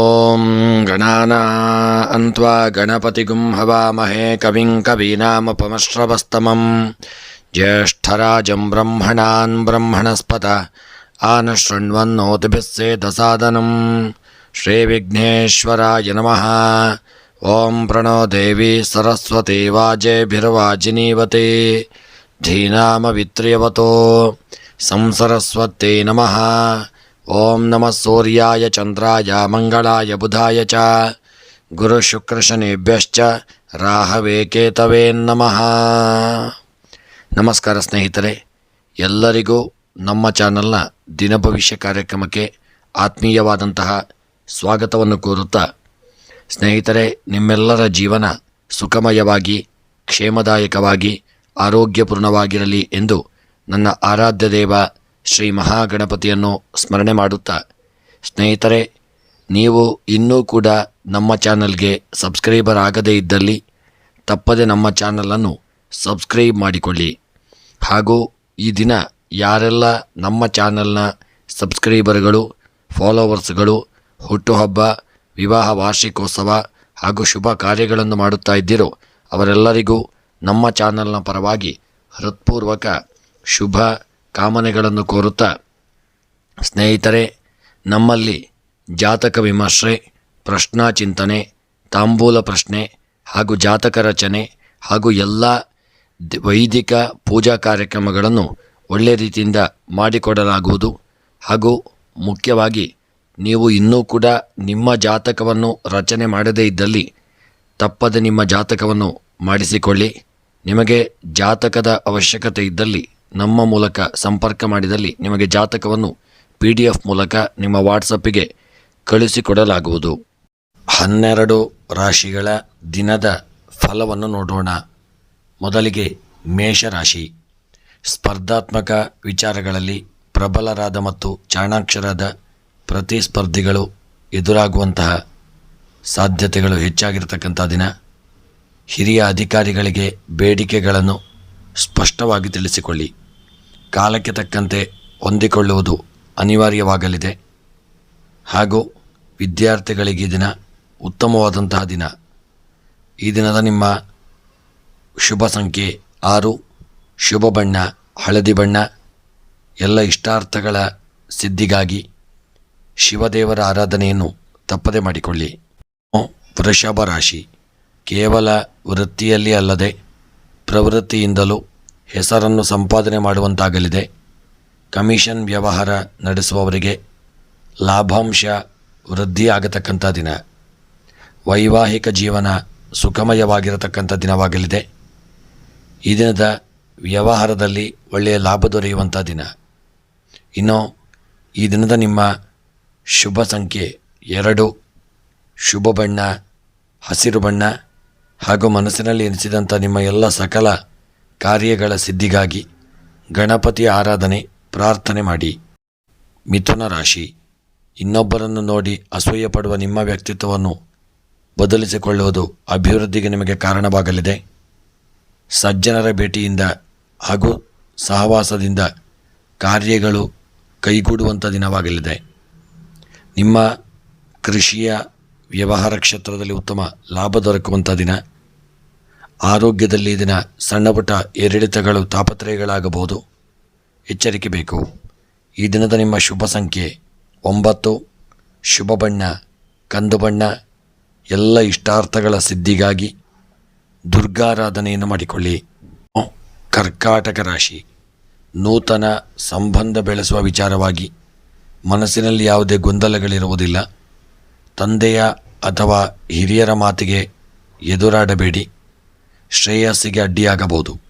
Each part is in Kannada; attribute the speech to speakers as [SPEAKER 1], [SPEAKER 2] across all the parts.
[SPEAKER 1] ॐ गणानान्त्वा गणपतिगुं हवामहे कविं कवीनामुपमश्रवस्तमं ज्येष्ठराजं ब्रह्मणान् ब्रह्मणस्पत आनशृण्वन्नोतिभिः सेदसादनं श्रीविघ्नेश्वराय नमः ॐ प्रणो देवी सरस्वती वाजेभिर्वाजिनीवते धीनामवित्र्यवतो संसरस्वत्यै नमः ಓಂ ನಮಃ ಸೂರ್ಯಾಯ ಚಂದ್ರಾಯ ಮಂಗಳಾಯ ಬುಧಾಯ ಚ. ಗುರು ಶುಕ್ರಶನಿಭ್ಯಶ್ಚ ರಾಹವೇ ಕೇತವೇ ನಮಃ. ನಮಸ್ಕಾರ ಸ್ನೇಹಿತರೆ, ಎಲ್ಲರಿಗೂ ನಮ್ಮ ಚಾನಲ್ನ ದಿನಭವಿಷ್ಯ ಕಾರ್ಯಕ್ರಮಕ್ಕೆ ಆತ್ಮೀಯವಾದಂತಹ ಸ್ವಾಗತವನ್ನು ಕೋರುತ್ತಾ, ಸ್ನೇಹಿತರೆ, ನಿಮ್ಮೆಲ್ಲರ ಜೀವನ ಸುಖಮಯವಾಗಿ, ಕ್ಷೇಮದಾಯಕವಾಗಿ, ಆರೋಗ್ಯಪೂರ್ಣವಾಗಿರಲಿ ಎಂದು ನನ್ನ ಆರಾಧ್ಯ ದೇವ ಶ್ರೀ ಮಹಾಗಣಪತಿಯನ್ನು ಸ್ಮರಣೆ ಮಾಡುತ್ತಾ, ಸ್ನೇಹಿತರೆ, ನೀವು ಇನ್ನೂ ಕೂಡ ನಮ್ಮ ಚಾನಲ್ಗೆ ಸಬ್ಸ್ಕ್ರೈಬರ್ ಆಗದೇ ಇದ್ದಲ್ಲಿ ತಪ್ಪದೆ ನಮ್ಮ ಚಾನಲನ್ನು ಸಬ್ಸ್ಕ್ರೈಬ್ ಮಾಡಿಕೊಳ್ಳಿ. ಹಾಗೂ ಈ ದಿನ ಯಾರೆಲ್ಲ ನಮ್ಮ ಚಾನಲ್ನ ಸಬ್ಸ್ಕ್ರೈಬರ್ಗಳು, ಫಾಲೋವರ್ಸ್ಗಳು, ಹುಟ್ಟುಹಬ್ಬ, ವಿವಾಹ ವಾರ್ಷಿಕೋತ್ಸವ ಹಾಗೂ ಶುಭ ಕಾರ್ಯಗಳನ್ನು ಮಾಡುತ್ತಾ ಇದ್ದೀರೋ, ಅವರೆಲ್ಲರಿಗೂ ನಮ್ಮ ಚಾನಲ್ನ ಪರವಾಗಿ ಹೃತ್ಪೂರ್ವಕ ಶುಭ ಕಾಮನೆಗಳನ್ನು ಕೋರುತ್ತಾ, ಸ್ನೇಹಿತರೆ, ನಮ್ಮಲ್ಲಿ ಜಾತಕ ವಿಮರ್ಶೆ, ಪ್ರಶ್ನಾ ಚಿಂತನೆ, ತಾಂಬೂಲ ಪ್ರಶ್ನೆ ಹಾಗೂ ಜಾತಕ ರಚನೆ ಹಾಗೂ ಎಲ್ಲ ವೈದಿಕ ಪೂಜಾ ಕಾರ್ಯಕ್ರಮಗಳನ್ನು ಒಳ್ಳೆಯ ರೀತಿಯಿಂದ ಮಾಡಿಕೊಡಲಾಗುವುದು. ಹಾಗೂ ಮುಖ್ಯವಾಗಿ ನೀವು ಇನ್ನೂ ಕೂಡ ನಿಮ್ಮ ಜಾತಕವನ್ನು ರಚನೆ ಮಾಡದೇ ಇದ್ದಲ್ಲಿ ತಪ್ಪದೆ ನಿಮ್ಮ ಜಾತಕವನ್ನು ಮಾಡಿಸಿಕೊಳ್ಳಿ. ನಿಮಗೆ ಜಾತಕದ ಅವಶ್ಯಕತೆ ಇದ್ದಲ್ಲಿ ನಮ್ಮ ಮೂಲಕ ಸಂಪರ್ಕ ಮಾಡಿದಲ್ಲಿ ನಿಮಗೆ ಜಾತಕವನ್ನು ಪಿ ಡಿ ಎಫ್ ಮೂಲಕ ನಿಮ್ಮ ವಾಟ್ಸಪ್ಪಿಗೆ ಕಳುಹಿಸಿಕೊಡಲಾಗುವುದು ಹನ್ನೆರಡು ರಾಶಿಗಳ ದಿನದ ಫಲವನ್ನು ನೋಡೋಣ. ಮೊದಲಿಗೆ ಮೇಷರಾಶಿ. ಸ್ಪರ್ಧಾತ್ಮಕ ವಿಚಾರಗಳಲ್ಲಿ ಪ್ರಬಲರಾದ ಮತ್ತು ಚಾಣಾಕ್ಷರಾದ ಪ್ರತಿಸ್ಪರ್ಧಿಗಳು ಎದುರಾಗುವಂತಹ ಸಾಧ್ಯತೆಗಳು ಹೆಚ್ಚಾಗಿರತಕ್ಕಂಥ ದಿನ. ಹಿರಿಯ ಅಧಿಕಾರಿಗಳಿಗೆ ಬೇಡಿಕೆಗಳನ್ನು ಸ್ಪಷ್ಟವಾಗಿ ತಿಳಿಸಿಕೊಳ್ಳಿ. ಕಾಲಕ್ಕೆ ತಕ್ಕಂತೆ ಹೊಂದಿಕೊಳ್ಳುವುದು ಅನಿವಾರ್ಯವಾಗಲಿದೆ. ಹಾಗೂ ವಿದ್ಯಾರ್ಥಿಗಳಿಗೆ ದಿನ ಉತ್ತಮವಾದಂತಹ ದಿನ. ಈ ದಿನದ ನಿಮ್ಮ ಶುಭ ಸಂಖ್ಯೆ ಆರು, ಶುಭ ಬಣ್ಣ, ಹಳದಿ ಬಣ್ಣ, ಎಲ್ಲ ಇಷ್ಟಾರ್ಥಗಳ ಸಿದ್ಧಿಗಾಗಿ ಶಿವದೇವರ ಆರಾಧನೆಯನ್ನು ತಪ್ಪದೆ ಮಾಡಿಕೊಳ್ಳಿ. ವೃಷಭ ರಾಶಿ ಕೇವಲ ವೃತ್ತಿಯಲ್ಲಿ ಅಲ್ಲದೆ ಪ್ರವೃತ್ತಿಯಿಂದಲೂ ಹೆಸರನ್ನು ಸಂಪಾದನೆ ಮಾಡುವಂತಾಗಲಿದೆ. ಕಮಿಷನ್ ವ್ಯವಹಾರ ನಡೆಸುವವರಿಗೆ ಲಾಭಾಂಶ ವೃದ್ಧಿಯಾಗತಕ್ಕಂಥ ದಿನ. ವೈವಾಹಿಕ ಜೀವನ ಸುಖಮಯವಾಗಿರತಕ್ಕಂಥ ದಿನವಾಗಲಿದೆ. ಈ ದಿನದ ವ್ಯವಹಾರದಲ್ಲಿ ಒಳ್ಳೆಯ ಲಾಭ ದೊರೆಯುವಂಥ ದಿನ. ಇನ್ನು ಈ ದಿನದ ನಿಮ್ಮ ಶುಭ ಸಂಖ್ಯೆ ಎರಡು. ಶುಭ ಬಣ್ಣ, ಹಸಿರು ಬಣ್ಣ ಹಾಗೂ ಮನಸ್ಸಿನಲ್ಲಿ ಎನಿಸಿದಂಥ ನಿಮ್ಮ ಎಲ್ಲ ಸಕಲ ಕಾರ್ಯಗಳ ಸಿದ್ಧಿಗಾಗಿ ಗಣಪತಿ ಆರಾಧನೆ, ಪ್ರಾರ್ಥನೆ ಮಾಡಿ. ಮಿಥುನ ರಾಶಿ, ಇನ್ನೊಬ್ಬರನ್ನು ನೋಡಿ ಅಸೂಯೆ ಪಡುವ ನಿಮ್ಮ ವ್ಯಕ್ತಿತ್ವವನ್ನು ಬದಲಿಸಿಕೊಳ್ಳುವುದು ಅಭಿವೃದ್ಧಿಗೆ ನಿಮಗೆ ಕಾರಣವಾಗಲಿದೆ. ಸಜ್ಜನರ ಭೇಟಿಯಿಂದ ಹಾಗೂ ಸಹವಾಸದಿಂದ ಕಾರ್ಯಗಳು ಕೈಗೂಡುವಂಥ ದಿನವಾಗಲಿದೆ. ನಿಮ್ಮ ಕೃಷಿಯ ವ್ಯವಹಾರ ಕ್ಷೇತ್ರದಲ್ಲಿ ಉತ್ತಮ ಲಾಭ ದೊರಕುವಂಥ ದಿನ. ಆರೋಗ್ಯದಲ್ಲಿ ಇದನ್ನ ದಿನ ಸಣ್ಣ ಪುಟ್ಟ ಏರಿಳಿತಗಳು, ತಾಪತ್ರಯಗಳಾಗಬಹುದು. ಎಚ್ಚರಿಕೆ ಬೇಕು. ಈ ದಿನದ ನಿಮ್ಮ ಶುಭ ಸಂಖ್ಯೆ ಒಂಬತ್ತು. ಶುಭ ಬಣ್ಣ, ಕಂದು ಬಣ್ಣ, ಎಲ್ಲ ಇಷ್ಟಾರ್ಥಗಳ ಸಿದ್ಧಿಗಾಗಿ ದುರ್ಗಾರಾಧನೆಯನ್ನು ಮಾಡಿಕೊಳ್ಳಿ. ಕರ್ಕಾಟಕ ರಾಶಿ. ನೂತನ ಸಂಬಂಧ ಬೆಳೆಸುವ ವಿಚಾರವಾಗಿ ಮನಸ್ಸಿನಲ್ಲಿ ಯಾವುದೇ ಗೊಂದಲಗಳಿರುವುದಿಲ್ಲ. ತಂದೆಯ ಅಥವಾ ಹಿರಿಯರ ಮಾತಿಗೆ ಎದುರಾಡಬೇಡಿ. ಶ್ರೇಯಸ್ಸಿಗೆ ಅಡ್ಡಿಯಾಗಬಹುದು.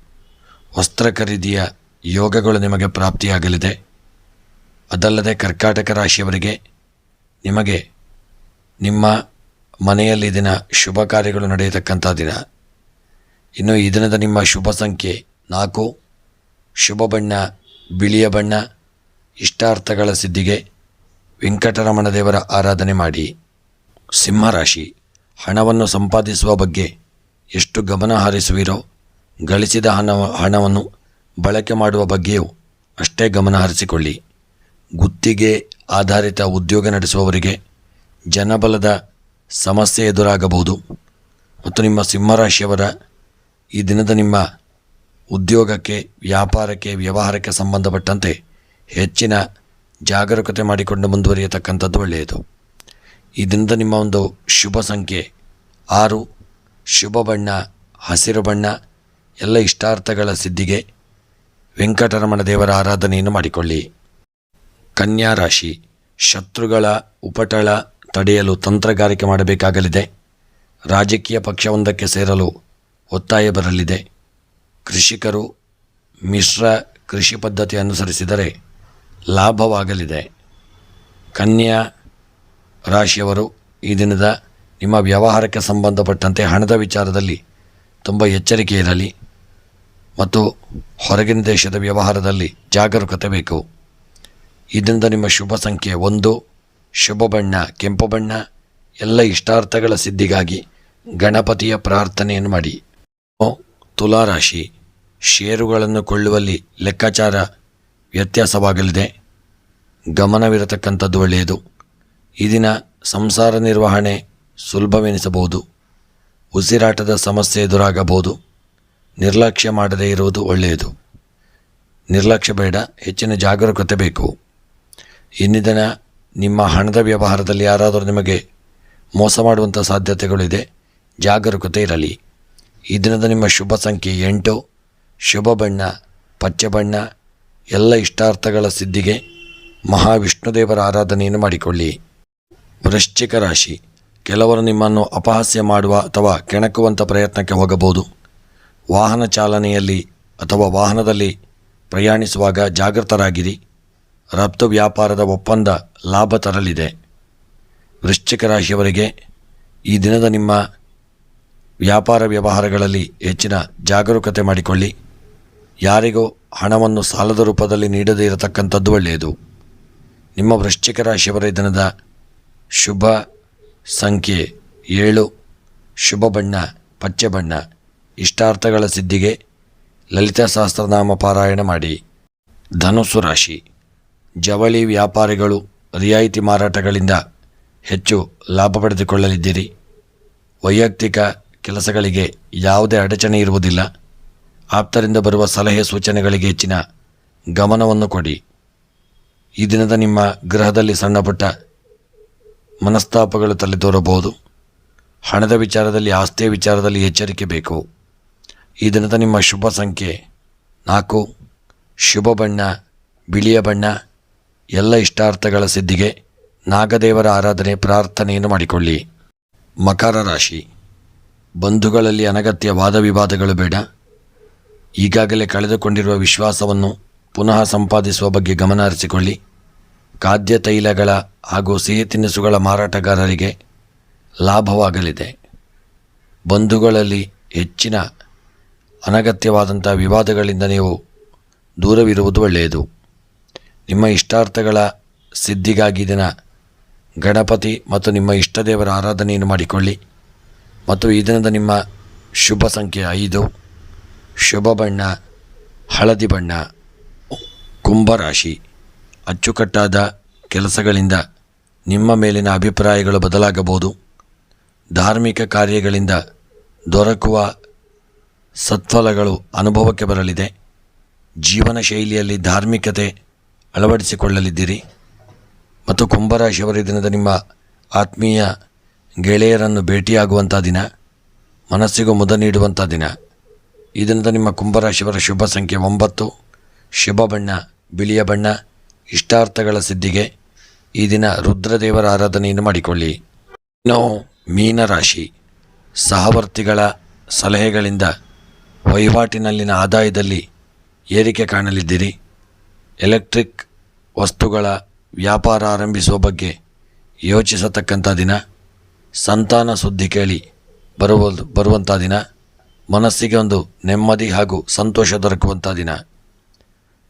[SPEAKER 1] ವಸ್ತ್ರ ಖರೀದಿಯ ಯೋಗಗಳು ನಿಮಗೆ ಪ್ರಾಪ್ತಿಯಾಗಲಿದೆ. ಅದಲ್ಲದೆ ಕರ್ಕಾಟಕ ರಾಶಿಯವರಿಗೆ ನಿಮಗೆ ನಿಮ್ಮ ಮನೆಯಲ್ಲಿ ದಿನ ಶುಭ ಕಾರ್ಯಗಳು ನಡೆಯತಕ್ಕಂಥ ದಿನ. ಇನ್ನು ಈ ದಿನದ ನಿಮ್ಮ ಶುಭ ಸಂಖ್ಯೆ ನಾಲ್ಕು. ಶುಭ ಬಣ್ಣ, ಬಿಳಿಯ ಬಣ್ಣ, ಇಷ್ಟಾರ್ಥಗಳ ಸಿದ್ಧಿಗೆ ವೆಂಕಟರಮಣ ದೇವರ ಆರಾಧನೆ ಮಾಡಿ. ಸಿಂಹರಾಶಿ ಹಣವನ್ನು ಸಂಪಾದಿಸುವ ಬಗ್ಗೆ ಎಷ್ಟು ಗಮನ ಹರಿಸುವಿರೋ, ಗಳಿಸಿದ ಹಣ ಹಣವನ್ನು ಬಳಕೆ ಮಾಡುವ ಬಗ್ಗೆಯೂ ಅಷ್ಟೇ ಗಮನ ಹರಿಸಿಕೊಳ್ಳಿ. ಗುತ್ತಿಗೆ ಆಧಾರಿತ ಉದ್ಯೋಗ ನಡೆಸುವವರಿಗೆ ಜನಬಲದ ಸಮಸ್ಯೆ ಎದುರಾಗಬಹುದು. ಮತ್ತು ನಿಮ್ಮ ಸಿಂಹರಾಶಿಯವರ ಈ ದಿನದ ನಿಮ್ಮ ಉದ್ಯೋಗಕ್ಕೆ, ವ್ಯಾಪಾರಕ್ಕೆ, ವ್ಯವಹಾರಕ್ಕೆ ಸಂಬಂಧಪಟ್ಟಂತೆ ಹೆಚ್ಚಿನ ಜಾಗರೂಕತೆ ಮಾಡಿಕೊಂಡು ಮುಂದುವರಿಯತಕ್ಕಂಥದ್ದು ಒಳ್ಳೆಯದು. ಈ ದಿನದ ನಿಮ್ಮ ಒಂದು ಶುಭ ಸಂಖ್ಯೆ ಆರು. ಶುಭ ಬಣ್ಣ, ಹಸಿರು ಬಣ್ಣ, ಎಲ್ಲ ಇಷ್ಟಾರ್ಥಗಳ ಸಿದ್ಧಿಗೆ ವೆಂಕಟರಮಣ ದೇವರ ಆರಾಧನೆಯನ್ನು ಮಾಡಿಕೊಳ್ಳಿ. ಕನ್ಯಾ ರಾಶಿ, ಶತ್ರುಗಳ ಉಪಟಳ ತಡೆಯಲು ತಂತ್ರಗಾರಿಕೆ ಮಾಡಬೇಕಾಗಲಿದೆ. ರಾಜಕೀಯ ಪಕ್ಷವೊಂದಕ್ಕೆ ಸೇರಲು ಒತ್ತಾಯ ಬರಲಿದೆ. ಕೃಷಿಕರು ಮಿಶ್ರ ಕೃಷಿ ಪದ್ಧತಿ ಅನುಸರಿಸಿದರೆ ಲಾಭವಾಗಲಿದೆ. ಕನ್ಯಾ ರಾಶಿಯವರು ಈ ದಿನದ ನಿಮ್ಮ ವ್ಯವಹಾರಕ್ಕೆ ಸಂಬಂಧಪಟ್ಟಂತೆ ಹಣದ ವಿಚಾರದಲ್ಲಿ ತುಂಬ ಎಚ್ಚರಿಕೆ ಇರಲಿ ಮತ್ತು ಹೊರಗಿನ ದೇಶದ ವ್ಯವಹಾರದಲ್ಲಿ ಜಾಗರೂಕತೆ ಬೇಕು. ಇದರಿಂದ ನಿಮ್ಮ ಶುಭ ಸಂಖ್ಯೆ ಒಂದು, ಶುಭ ಬಣ್ಣ, ಕೆಂಪು ಬಣ್ಣ, ಎಲ್ಲ ಇಷ್ಟಾರ್ಥಗಳ ಸಿದ್ಧಿಗಾಗಿ ಗಣಪತಿಯ ಪ್ರಾರ್ಥನೆಯನ್ನು ಮಾಡಿ. ತುಲಾರಾಶಿ, ಷೇರುಗಳನ್ನು ಕೊಳ್ಳುವಲ್ಲಿ ಲೆಕ್ಕಾಚಾರ ವ್ಯತ್ಯಾಸವಾಗಲಿದೆ. ಗಮನವಿರತಕ್ಕಂಥದ್ದು ಒಳ್ಳೆಯದು. ಈ ದಿನ ಸಂಸಾರ ನಿರ್ವಹಣೆ ಸುಲಭವೆನಿಸಬಹುದು. ಉಸಿರಾಟದ ಸಮಸ್ಯೆ ಎದುರಾಗಬಹುದು. ನಿರ್ಲಕ್ಷ್ಯ ಮಾಡದೇ ಇರುವುದು ಒಳ್ಳೆಯದು. ನಿರ್ಲಕ್ಷ್ಯ ಬೇಡ, ಹೆಚ್ಚಿನ ಜಾಗರೂಕತೆ ಬೇಕು. ಇನ್ನಿದನ ನಿಮ್ಮ ಹಣದ ವ್ಯವಹಾರದಲ್ಲಿ ಯಾರಾದರೂ ನಿಮಗೆ ಮೋಸ ಮಾಡುವಂಥ ಸಾಧ್ಯತೆಗಳಿದೆ, ಜಾಗರೂಕತೆ ಇರಲಿ. ಈ ದಿನದ ನಿಮ್ಮ ಶುಭ ಸಂಖ್ಯೆ ಎಂಟು, ಶುಭ ಬಣ್ಣ, ಪಚ್ಚೆ ಬಣ್ಣ, ಎಲ್ಲ ಇಷ್ಟಾರ್ಥಗಳ ಸಿದ್ಧಿಗೆ ಮಹಾವಿಷ್ಣುದೇವರ ಆರಾಧನೆಯನ್ನು ಮಾಡಿಕೊಳ್ಳಿ. ವೃಶ್ಚಿಕ ರಾಶಿ. ಕೆಲವರು ನಿಮ್ಮನ್ನು ಅಪಹಾಸ್ಯ ಮಾಡುವ ಅಥವಾ ಕೆಣಕುವಂಥ ಪ್ರಯತ್ನಕ್ಕೆ ಹೋಗಬಹುದು. ವಾಹನ ಚಾಲನೆಯಲ್ಲಿ ಅಥವಾ ವಾಹನದಲ್ಲಿ ಪ್ರಯಾಣಿಸುವಾಗ ಜಾಗೃತರಾಗಿರಿ. ರಫ್ತು ವ್ಯಾಪಾರದ ಒಪ್ಪಂದ ಲಾಭ ತರಲಿದೆ. ವೃಶ್ಚಿಕ ರಾಶಿಯವರಿಗೆ ಈ ದಿನದ ನಿಮ್ಮ ವ್ಯಾಪಾರ ವ್ಯವಹಾರಗಳಲ್ಲಿ ಹೆಚ್ಚಿನ ಜಾಗರೂಕತೆ ಮಾಡಿಕೊಳ್ಳಿ. ಯಾರಿಗೂ ಹಣವನ್ನು ಸಾಲದ ರೂಪದಲ್ಲಿ ನೀಡದೇ ಇರತಕ್ಕಂಥದ್ದು ಒಳ್ಳೆಯದು. ನಿಮ್ಮ ವೃಶ್ಚಿಕ ರಾಶಿಯವರ ದಿನದ ಶುಭ ಸಂಖ್ಯೆ ಏಳು. ಶುಭ ಬಣ್ಣ, ಪಚ್ಚೆ ಬಣ್ಣ. ಇಷ್ಟಾರ್ಥಗಳ ಸಿದ್ಧಿಗೆ ಲಲಿತಾ ಸಹಸ್ರನಾಮ ಪಾರಾಯಣ ಮಾಡಿ. ಧನುಸ್ಸು ರಾಶಿ. ಜವಳಿ ವ್ಯಾಪಾರಿಗಳು ರಿಯಾಯಿತಿ ಮಾರಾಟಗಳಿಂದ ಹೆಚ್ಚು ಲಾಭ ಪಡೆದುಕೊಳ್ಳಲಿದ್ದೀರಿ. ವೈಯಕ್ತಿಕ ಕೆಲಸಗಳಿಗೆ ಯಾವುದೇ ಅಡಚಣೆ ಇರುವುದಿಲ್ಲ. ಆಪ್ತರಿಂದ ಬರುವ ಸಲಹೆ ಸೂಚನೆಗಳಿಗೆ ಹೆಚ್ಚಿನ ಗಮನವನ್ನು ಕೊಡಿ. ಈ ದಿನದ ನಿಮ್ಮ ಗೃಹದಲ್ಲಿ ಸಣ್ಣಪುಟ್ಟ ಮನಸ್ತಾಪಗಳು ತಲೆದೋರಬಹುದು ಹಣದ ವಿಚಾರದಲ್ಲಿ, ಆಸ್ತಿಯ ವಿಚಾರದಲ್ಲಿ ಎಚ್ಚರಿಕೆ ಬೇಕು. ಈ ದಿನದ ನಿಮ್ಮ ಶುಭ ಸಂಖ್ಯೆ ನಾಲ್ಕು. ಶುಭ ಬಣ್ಣ, ಬಿಳಿಯ ಬಣ್ಣ, ಎಲ್ಲ ಇಷ್ಟಾರ್ಥಗಳ ಸಿದ್ಧಿಗೆ ನಾಗದೇವರ ಆರಾಧನೆ, ಪ್ರಾರ್ಥನೆಯನ್ನು ಮಾಡಿಕೊಳ್ಳಿ. ಮಕರ ರಾಶಿ. ಬಂಧುಗಳಲ್ಲಿ ಅನಗತ್ಯ ವಾದ ವಿವಾದಗಳು ಬೇಡ. ಈಗಾಗಲೇ ಕಳೆದುಕೊಂಡಿರುವ ವಿಶ್ವಾಸವನ್ನು ಪುನಃ ಸಂಪಾದಿಸುವ ಬಗ್ಗೆ ಗಮನ ಹರಿಸಿಕೊಳ್ಳಿ. ಖಾದ್ಯ ತೈಲಗಳ ಹಾಗೂ ಸಿಹಿ ತಿನಿಸುಗಳ ಮಾರಾಟಗಾರರಿಗೆ ಲಾಭವಾಗಲಿದೆ. ಬಂಧುಗಳಲ್ಲಿ ಹೆಚ್ಚಿನ ಅನಗತ್ಯವಾದಂಥ ವಿವಾದಗಳಿಂದ ನೀವು ದೂರವಿರುವುದು ಒಳ್ಳೆಯದು. ನಿಮ್ಮ ಇಷ್ಟಾರ್ಥಗಳ ಸಿದ್ಧಿಗಾಗಿ ದಿನ ಗಣಪತಿ ಮತ್ತು ನಿಮ್ಮ ಇಷ್ಟದೇವರ ಆರಾಧನೆಯನ್ನು ಮಾಡಿಕೊಳ್ಳಿ ಮತ್ತು ಈ ದಿನದ ನಿಮ್ಮ ಶುಭ ಸಂಖ್ಯೆ ಐದು. ಶುಭ ಬಣ್ಣ, ಹಳದಿ ಬಣ್ಣ ಕುಂಭರಾಶಿ ಅಚ್ಚುಕಟ್ಟಾದ ಕೆಲಸಗಳಿಂದ ನಿಮ್ಮ ಮೇಲಿನ ಅಭಿಪ್ರಾಯಗಳು ಬದಲಾಗಬಹುದು. ಧಾರ್ಮಿಕ ಕಾರ್ಯಗಳಿಂದ ದೊರಕುವ ಸತ್ಫಲಗಳು ಅನುಭವಕ್ಕೆ ಬರಲಿದೆ. ಜೀವನ ಶೈಲಿಯಲ್ಲಿ ಧಾರ್ಮಿಕತೆ ಅಳವಡಿಸಿಕೊಳ್ಳಲಿದ್ದೀರಿ. ಮತ್ತು ಕುಂಭರಾಶಿಯವರ ದಿನದ ನಿಮ್ಮ ಆತ್ಮೀಯ ಗೆಳೆಯರನ್ನು ಭೇಟಿಯಾಗುವಂಥ ದಿನ, ಮನಸ್ಸಿಗೂ ಮುದ ನೀಡುವಂಥ ದಿನ. ಈ ದಿನದ ನಿಮ್ಮ ಕುಂಭರಾಶಿಯವರ ಶುಭ ಸಂಖ್ಯೆ ಒಂಬತ್ತು. ಶುಭ ಬಣ್ಣ, ಬಿಳಿಯ ಬಣ್ಣ ಇಷ್ಟಾರ್ಥಗಳ ಸಿದ್ಧಿಗೆ ಈ ದಿನ ರುದ್ರದೇವರ ಆರಾಧನೆಯನ್ನು ಮಾಡಿಕೊಳ್ಳಿ. ಇನ್ನು ಮೀನರಾಶಿ ಸಹವರ್ತಿಗಳ ಸಲಹೆಗಳಿಂದ ವಹಿವಾಟಿನಲ್ಲಿನ ಆದಾಯದಲ್ಲಿ ಏರಿಕೆ ಕಾಣಲಿದ್ದೀರಿ. ಎಲೆಕ್ಟ್ರಿಕ್ ವಸ್ತುಗಳ ವ್ಯಾಪಾರ ಆರಂಭಿಸುವ ಬಗ್ಗೆ ಯೋಚಿಸತಕ್ಕಂಥ ದಿನ, ಸಂತಾನ ಸುದ್ದಿ ಕೇಳಿ ಬರುವ ಬರುವಂಥ ದಿನ, ಮನಸ್ಸಿಗೆ ಒಂದು ನೆಮ್ಮದಿ ಹಾಗೂ ಸಂತೋಷ ದೊರಕುವಂಥ ದಿನ.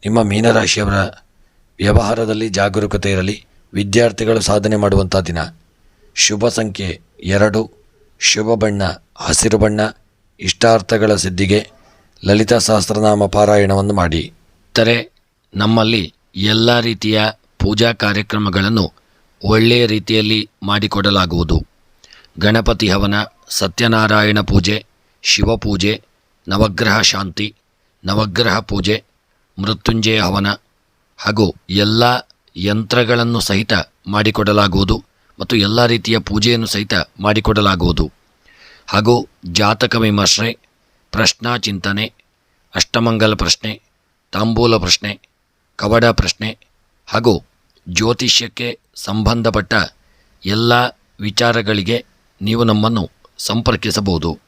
[SPEAKER 1] ನಿಮ್ಮ ಮೀನರಾಶಿಯವರ ವ್ಯವಹಾರದಲ್ಲಿ ಜಾಗರೂಕತೆ ಇರಲಿ, ವಿದ್ಯಾರ್ಥಿಗಳು ಸಾಧನೆ ಮಾಡುವಂಥ ದಿನ. ಶುಭ ಸಂಖ್ಯೆ ಎರಡು. ಶುಭ ಬಣ್ಣ, ಹಸಿರು ಬಣ್ಣ, ಇಷ್ಟಾರ್ಥಗಳ ಸಿದ್ಧಿಗೆ ಲಲಿತಾ ಸಹಸ್ರನಾಮ ಪಾರಾಯಣವನ್ನು ಮಾಡಿ. ಇತರೆ ನಮ್ಮಲ್ಲಿ ಎಲ್ಲ ರೀತಿಯ ಪೂಜಾ ಕಾರ್ಯಕ್ರಮಗಳನ್ನು ಒಳ್ಳೆಯ ರೀತಿಯಲ್ಲಿ ಮಾಡಿಕೊಡಲಾಗುವುದು. ಗಣಪತಿ ಹವನ, ಸತ್ಯನಾರಾಯಣ ಪೂಜೆ ಶಿವಪೂಜೆ ನವಗ್ರಹ ಶಾಂತಿ, ನವಗ್ರಹ ಪೂಜೆ, ಮೃತ್ಯುಂಜಯ ಹವನ ಹಾಗೂ ಎಲ್ಲ ಯಂತ್ರಗಳನ್ನು ಸಹಿತ ಮಾಡಿಕೊಡಲಾಗುವುದು ಮತ್ತು ಎಲ್ಲ ರೀತಿಯ ಪೂಜೆಯನ್ನು ಸಹಿತ ಮಾಡಿಕೊಡಲಾಗುವುದು. ಹಾಗೂ ಜಾತಕ ವಿಮರ್ಶೆ, ಪ್ರಶ್ನಾ ಚಿಂತನೆ, ಅಷ್ಟಮಂಗಲ ಪ್ರಶ್ನೆ, ತಾಂಬೂಲ ಪ್ರಶ್ನೆ, ಕವಡ ಪ್ರಶ್ನೆ ಹಾಗೂ ಜ್ಯೋತಿಷ್ಯಕ್ಕೆ ಸಂಬಂಧಪಟ್ಟ ಎಲ್ಲ ವಿಚಾರಗಳಿಗೆ ನೀವು ನಮ್ಮನ್ನು ಸಂಪರ್ಕಿಸಬಹುದು.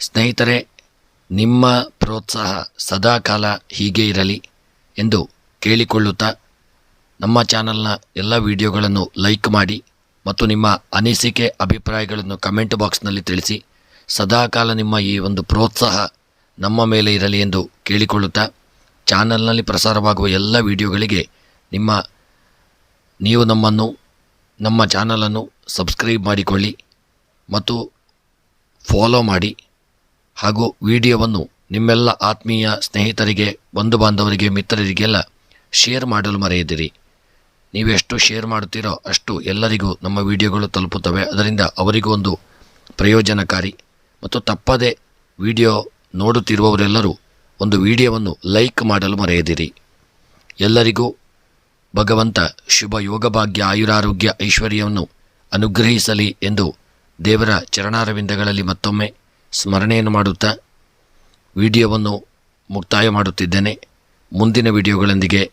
[SPEAKER 1] ಸ್ನೇಹಿತರೆ, ನಿಮ್ಮ ಪ್ರೋತ್ಸಾಹ ಸದಾಕಾಲ ಹೀಗೆ ಇರಲಿ ಎಂದು ಕೇಳಿಕೊಳ್ಳುತ್ತಾ ನಮ್ಮ ಚಾನಲ್ನ ಎಲ್ಲ ವಿಡಿಯೋಗಳನ್ನು ಲೈಕ್ ಮಾಡಿ ಮತ್ತು ನಿಮ್ಮ ಅನಿಸಿಕೆ ಅಭಿಪ್ರಾಯಗಳನ್ನು ಕಮೆಂಟ್ ಬಾಕ್ಸ್ನಲ್ಲಿ ತಿಳಿಸಿ. ಸದಾಕಾಲ ನಿಮ್ಮ ಈ ಒಂದು ಪ್ರೋತ್ಸಾಹ ನಮ್ಮ ಮೇಲೆ ಇರಲಿ ಎಂದು ಕೇಳಿಕೊಳ್ಳುತ್ತಾ ಚಾನಲ್ನಲ್ಲಿ ಪ್ರಸಾರವಾಗುವ ಎಲ್ಲ ವಿಡಿಯೋಗಳಿಗೆ ನಿಮ್ಮ ನೀವು ನಮ್ಮನ್ನು, ನಮ್ಮ ಚಾನಲನ್ನು ಸಬ್ಸ್ಕ್ರೈಬ್ ಮಾಡಿಕೊಳ್ಳಿ ಮತ್ತು ಫಾಲೋ ಮಾಡಿ ಹಾಗೂ ವಿಡಿಯೋವನ್ನು ನಿಮ್ಮೆಲ್ಲ ಆತ್ಮೀಯ ಸ್ನೇಹಿತರಿಗೆ ಬಂಧು ಬಾಂಧವರಿಗೆ ಮಿತ್ರರಿಗೆಲ್ಲ ಶೇರ್ ಮಾಡಲು ಮರೆಯದಿರಿ. ನೀವೆಷ್ಟು ಶೇರ್ ಮಾಡುತ್ತೀರೋ ಅಷ್ಟು ಎಲ್ಲರಿಗೂ ನಮ್ಮ ವಿಡಿಯೋಗಳು ತಲುಪುತ್ತವೆ. ಅದರಿಂದ ಅವರಿಗೂ ಒಂದು ಪ್ರಯೋಜನಕಾರಿ ಮತ್ತು ತಪ್ಪದೆ ವಿಡಿಯೋ ನೋಡುತ್ತಿರುವವರೆಲ್ಲರೂ ಒಂದು ವಿಡಿಯೋವನ್ನು ಲೈಕ್ ಮಾಡಲು ಮರೆಯದಿರಿ. ಎಲ್ಲರಿಗೂ ಭಗವಂತ ಶುಭ ಯೋಗಭಾಗ್ಯ ಆಯುರಾರೋಗ್ಯ ಐಶ್ವರ್ಯವನ್ನು ಅನುಗ್ರಹಿಸಲಿ ಎಂದು ದೇವರ ಚರಣಾರವಿಂದಗಳಲ್ಲಿ ಮತ್ತೊಮ್ಮೆ ಸ್ಮರಣೆಯನ್ನು ಮಾಡುತ್ತಾ ವಿಡಿಯೋವನ್ನು ಮುಕ್ತಾಯ ಮಾಡುತ್ತಿದ್ದೇನೆ. ಮುಂದಿನ ವಿಡಿಯೋಗಳೊಂದಿಗೆ